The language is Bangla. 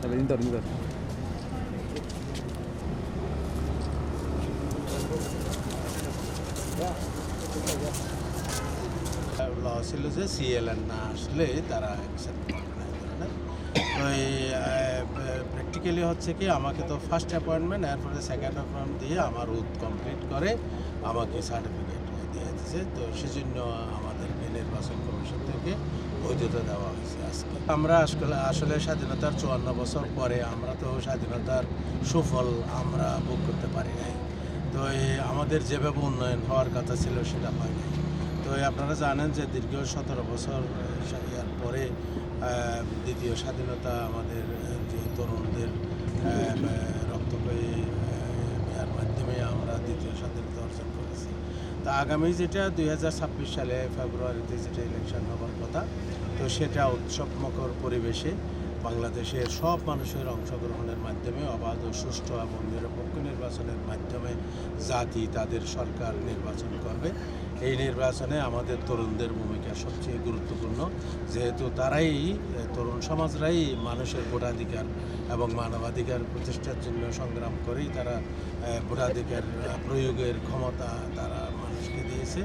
ধরেন ধরেন ল ছিল যে সিএলএন না আসলে তারা অ্যাকসেপ্ট করবে না এই প্র্যাকটিক্যালি হচ্ছে কি আমাকে তো ফার্স্ট অ্যাপয়েন্টমেন্ট এরপরে সেকেন্ড অ্যাপয়েন্টমেন্ট দিয়ে আমার উদ কমপ্লিট করে আমাকে সার্টিফিকেট দিয়েছে। তো সেজন্য আমাদেরকে নির্বাচন কমিশন থেকে বৈধতা দেওয়া হয়েছে আজকে। আমরা আসলে আসলে স্বাধীনতার চুয়ান্ন বছর পরে আমরা তো স্বাধীনতার সুফল আমরা ভোগ করতে পারি নাই। তো আমাদের যেভাবে উন্নয়ন হওয়ার কথা ছিল সেটা হয় নাই। তো আপনারা জানেন যে দীর্ঘ সতেরো বছর ইয়ার পরে দ্বিতীয় স্বাধীনতা আমাদের যে তরুণদের আহ, আহ, রক্তক্ষয়ী আহ, ইয়ার মাধ্যমে আমরা দ্বিতীয় স্বাধীনতা অর্জন করেছি তা আগামী যেটা দুই হাজার ছাব্বিশ সালে ফেব্রুয়ারিতে যেটা ইলেকশন হবার কথা, তো সেটা উৎসবমুখর পরিবেশে বাংলাদেশের সব মানুষের অংশগ্রহণের মাধ্যমে, অবাধ ও সুষ্ঠু এবং নিরপেক্ষ নির্বাচনের মাধ্যমে জাতি তাদের সরকার নির্বাচন করবে। এই নির্বাচনে আমাদের তরুণদের ভূমিকা সবচেয়ে গুরুত্বপূর্ণ, যেহেতু তারাই, তরুণ সমাজরাই মানুষের ভোটাধিকার এবং মানবাধিকার প্রতিষ্ঠার জন্য সংগ্রাম করেই তারা ভোটাধিকার প্রয়োগের ক্ষমতা তারা মানুষকে দিয়েছে।